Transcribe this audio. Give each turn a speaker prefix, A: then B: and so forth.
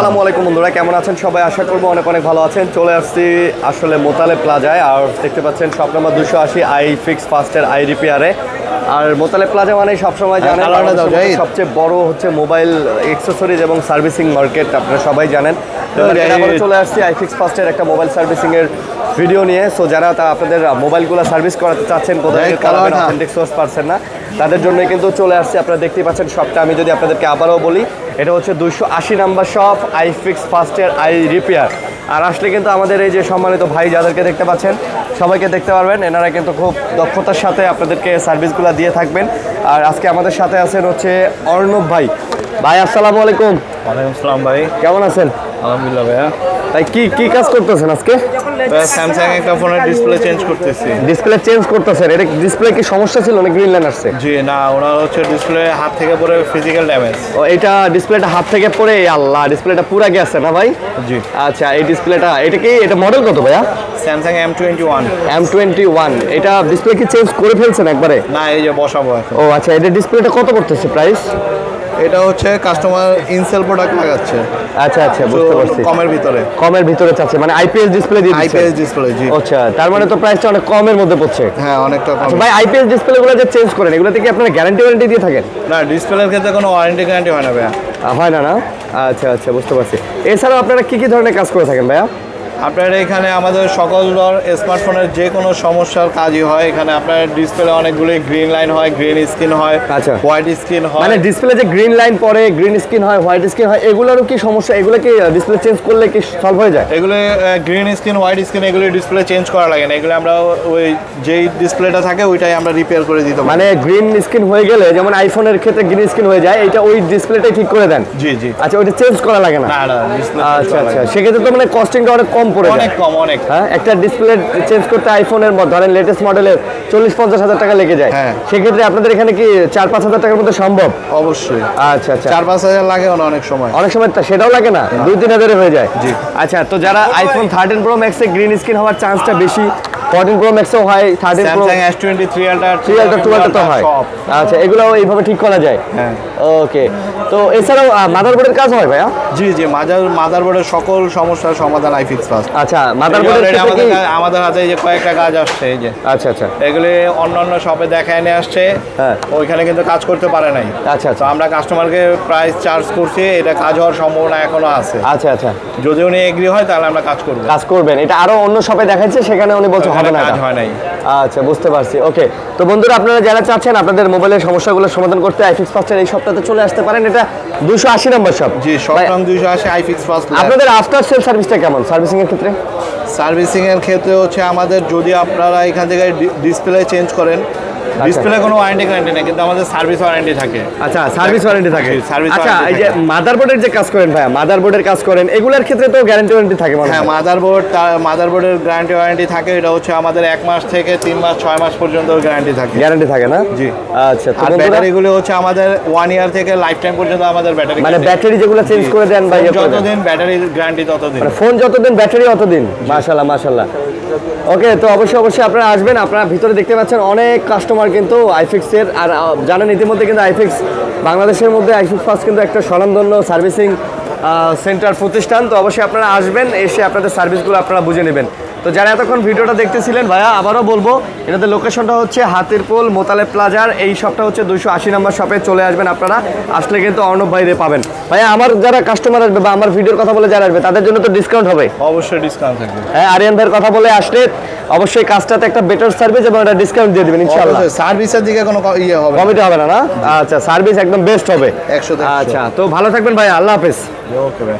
A: আসসালামু আলাইকুম বন্ধুরা কেমন আছেন? সবাই আশা করব অনেক অনেক ভালো আছেন। চলে আসছি আসলে মোতালে প্লাজায় আর দেখতে পাচ্ছেন সব নাম্বার দুশো আশি আই ফিক্স ফাস্টের আই রিপেয়ারে। আর মোতালে প্লাজা মানে সবসময় জানেন। সবচেয়ে বড় হচ্ছে মোবাইল এক্সেসরিজ এবং সার্ভিসিং মার্কেট আপনারা সবাই জানেন। চলে আসছি আই ফিক্স ফাস্টের একটা মোবাইল সার্ভিসিং এর ভিডিও নিয়ে। সো যারা তা আপনাদের মোবাইলগুলো সার্ভিস করাতে চাচ্ছেন কোথায়। অথেন্টিক সোর্স পাচ্ছেন না। তাদের জন্য কিন্তু চলে আসছে আপনারা দেখতেই পাচ্ছেন শপটা আমি যদি আপনাদেরকে আবারও বলি এটা হচ্ছে দুইশো আশি নাম্বার শপ আই ফিক্স ফার্স্টের আই রিপেয়ার আর আসলে কিন্তু আমাদের এই যে সম্মানিত ভাই যাদেরকে দেখতে পাচ্ছেন সবাইকে দেখতে পারবেন। এনারা কিন্তু খুব দক্ষতার সাথে আপনাদেরকে সার্ভিসগুলো দিয়ে থাকবেন। আর আজকে আমাদের সাথে আছেন হচ্ছে অর্ণব ভাই। ভাই আসসালামু আলাইকুম।
B: ওয়ালাইকুম আসসালাম ভাই।
A: কেমন আছেন?
B: আলহামদুলিল্লাহ ভাইয়া।
A: তাই কি কি কাজ করতেছেন আজকে?
B: স্যামসাং একটা ফোনের ডিসপ্লে চেঞ্জ করতেছি।
A: ডিসপ্লে চেঞ্জ করতেছেন এটা ডিসপ্লে কি সমস্যা ছিল না গ্রিন লাইন আসছে?
B: জি না ওনার হচ্ছে ডিসপ্লে হাত থেকে পরে ফিজিক্যাল ড্যামেজ
A: ও এটা ডিসপ্লেটা হাত থেকে পড়ে আল্লাহ ডিসপ্লেটা পুরা গেছে না ভাই?
B: জি।
A: আচ্ছা এই ডিসপ্লেটা এটা কি এটা মডেল কত ভাইয়া?
B: Samsung M twenty one
A: M twenty one এটা ডিসপ্লে কি চেঞ্জ করে ফেলছেন একবারে?
B: না এই যে বসাবো
A: ও আচ্ছা এটা ডিসপ্লেটা কত করতেছে প্রাইস
B: এটা হচ্ছে কাস্টমার ইনসেল প্রোডাক্ট লাগাচ্ছে।
A: আচ্ছা আচ্ছা বুঝতে পারছি।
B: কমের ভিতরে।
A: কমের ভিতরে চাচ্ছে মানে আইপিএস ডিসপ্লে দিয়ে
B: আইপিএস ডিসপ্লে জি।
A: আচ্ছা তার মানে তো প্রাইসটা অনেক কমের মধ্যে পড়ছে।
B: হ্যাঁ অনেকটা কম।
A: আচ্ছা ভাই আইপিএস ডিসপ্লেগুলো যে চেঞ্জ করেন এগুলোতে কি আপনারা গ্যারান্টি ওয়ারেন্টি দিয়ে থাকেন?
B: না ডিসপ্লের ক্ষেত্রে কোনো ওয়ারেন্টি গ্যারান্টি হয় না ভাইয়া।
A: হয় না না? আচ্ছা আচ্ছা বুঝতে পারছি। এছাড়াও আপনারা কি কি ধরনের কাজ করে থাকেন ভাইয়া?
B: আপনার এখানে আমাদের সকল ধর স্মার্টফোনের যে কোনো সমস্যার কাজই হয়। এখানে আপনার ডিসপ্লে অনেকগুলি গ্রিন লাইন হয় গ্রিন স্ক্রিন হয়
A: আচ্ছা।
B: হোয়াইট স্ক্রিন হয়।
A: মানে ডিসপ্লে যে গ্রিন লাইন পরে গ্রিন স্ক্রিন হয় হোয়াইট স্ক্রিন হয় এগুলোরও কি সমস্যা? এগুলো কি ডিসপ্লে চেঞ্জ করলে কি সলভ হয়ে যায়?
B: এগুলো গ্রিন স্ক্রিন হোয়াইট স্ক্রিন এগুলো ডিসপ্লে চেঞ্জ করা লাগে না। এগুলো আমরা ওই যেই ডিসপ্লেটা থাকে ওইটাই আমরা রিপেয়ার করে দিতে
A: মানে গ্রিন স্ক্রিন হয়ে গেলে যেমন আইফোনের ক্ষেত্রে গ্রিন স্ক্রিন হয়ে যায় এটা ওই ডিসপ্লেটাই ঠিক করে দেন?
B: জি জি।
A: আচ্ছা ওইটা চেঞ্জ করা লাগে না? আচ্ছা আচ্ছা। সেক্ষেত্রে তো মানে কস্টিংটা অনেক কম পড়ে যায়।
B: অনেক কম অনেক।
A: হ্যাঁ একটা ডিসপ্লে চেঞ্জ করতে আইফোনের ধরেন লেটেস্ট মডেলের চল্লিশ পঞ্চাশ হাজার টাকা লেগে যায়।
B: হ্যাঁ।
A: সেক্ষেত্রে আপনাদের এখানে কি চার পাঁচ হাজার টাকার মধ্যে সম্ভব?
B: অবশ্যই।
A: আচ্ছা আচ্ছা।
B: চার পাঁচ হাজার লাগে না অনেক সময়।
A: অনেক সময় তা সেটাও লাগে না। দুই তিন হাজারে হয়ে যায়।
B: জি।
A: আচ্ছা তো যারা আইফোন থার্টিন প্রো ম্যাক্সে গ্রিন স্ক্রিন হওয়ার চান্সটা বেশি ফোরটিন প্রো ম্যাক্সও হয় thirteen pro
B: Samsung S twenty three ultra
A: three ultra তো হয়। আচ্ছা এগুলো এইভাবে ঠিক করা যায়?
B: হ্যাঁ।
A: ওকে তো এছাড়াও মাদারবোর্ডের কাজ হয় ভাইয়া?
B: জি জি মাদার মাদারবোর্ডের সকল সমস্যার সমাধান ফাস্ট
A: আচ্ছা মাদারবোর্ডের
B: আমাদের হাতে যে কয়েকটা কাজ আসছে এই যে।
A: আচ্ছা আচ্ছা।
B: এগুলি অন্য অন্য শপে দেখায় নিয়ে আসছে।
A: হ্যাঁ।
B: ওইখানে কিন্তু কাজ করতে পারে নাই।
A: আচ্ছা
B: তো
A: আচ্ছা
B: আমরা কাস্টমারকে প্রাইস চার্জ করছি এটা কাজ হওয়ার সম্ভাবনা এখনও আছে।
A: আচ্ছা আচ্ছা।
B: যদি উনি এগ্রি হয় তাহলে আমরা কাজ করব।
A: কাজ করবেন। এটা আরও অন্য শপে দেখাচ্ছে সেখানে উনি বলছে হবে না
B: কাজ হয় নাই।
A: আচ্ছা বুঝতে পারছি। ওকে তো বন্ধুরা আপনারা যারা চাচ্ছেন আপনাদের মোবাইলের সমস্যাগুলো সমাধান করতে আইফিক্স ফাস্টের এই সপ্তাহে চলে আসতে পারেন। এটা দুশো আশি নম্বর শপ
B: জি সব রং দুইশো আশি ফাস্ট
A: আপনাদের আফটার সেল সার্ভিসটা কেমন? সার্ভিসিং এর ক্ষেত্রে?
B: সার্ভিসিং এর ক্ষেত্রে হচ্ছে আমাদের যদি আপনারা এখান থেকে ডিসপ্লে চেঞ্জ করেন। ডিসপ্লে কোনো ওয়ারেন্টি গ্যারান্টি নেই কিন্তু আমাদের সার্ভিস ওয়ারেন্টি থাকে।
A: আচ্ছা সার্ভিস ওয়ারেন্টি থাকে। আচ্ছা এই যে মাদারবোর্ডের যে কাজ করেন ভাইয়া মাদারবোর্ডের কাজ করেন এগুলোর ক্ষেত্রে তো গ্যারান্টি ওয়ারেন্টি থাকে মনে
B: হ্যাঁ মাদারবোর্ড তার মাদারবোর্ডের গ্যারান্টি ওয়ারেন্টি থাকে এটা হচ্ছে আমাদের এক মাস থেকে তিন মাস ছয় মাস পর্যন্ত গ্যারান্টি থাকে।
A: গ্যারান্টি থাকে না?
B: জি।
A: আচ্ছা তো
B: আর ব্যাটারিগুলো হচ্ছে আমাদের ওয়ান ইয়ার থেকে লাইফ টাইম পর্যন্ত আমাদের ব্যাটারি
A: মানে ব্যাটারি যেগুলো চেঞ্জ করে দেন বা ইয়ে।
B: যতদিন ব্যাটারি গ্যারান্টি ততদিন।
A: মানে ফোন যতদিন ব্যাটারি অতদিন। মাশাল্লাহ মাশাল্লাহ ওকে, তো অবশ্যই অবশ্যই আপনারা আসবেন। আপনারা ভিতরে দেখতে পাচ্ছেন অনেক কাস্টমার কিন্তু আইফিক্সের আর জানেন, ইতিমধ্যে কিন্তু আইফিক্স বাংলাদেশের মধ্যে আইফিক্স ফার্স্ট কিন্তু একটা স্বনামধন্য সার্ভিসিং সেন্টার প্রতিষ্ঠান। তো অবশ্যই আপনারা আসবেন, এসে আপনাদের সার্ভিসগুলো আপনারা বুঝে নেবেন। তো যারা এতক্ষণ ভিডিওটা দেখতেছিলেন ভাইয়া আবারও বলব এটাতে লোকেশনটা হচ্ছে হাতিরপুল মোতালে প্লাজার এই শপটা হচ্ছে দুশো আশি নম্বর শপে চলে আসবেন আপনারা আসলে কিন্তু অর্ণব ভাইরে পাবেন। ভাইয়া আমার যারা কাস্টমার আসবে বা আমার ভিডিওর কথা বলে যারা আসবে তাদের জন্য তো ডিসকাউন্ট হবে।
B: অবশ্যই ডিসকাউন্ট থাকবে।
A: হ্যাঁ আরিয়ান ভাইয়ের কথা বলে আসলে অবশ্যই কাজটাতে একটা বেটার সার্ভিস এবং একটা ডিসকাউন্ট দিয়ে দিবেন ইনশাআল্লাহ।
B: অবশ্যই সার্ভিসের দিকে কোনো ইয়ে হবে
A: কমিটি হবে না না? আচ্ছা সার্ভিস একদম বেস্ট হবে।
B: একশো।
A: আচ্ছা তো ভালো থাকবেন ভাই আল্লাহ হাফেজ।
B: ওকে ভাই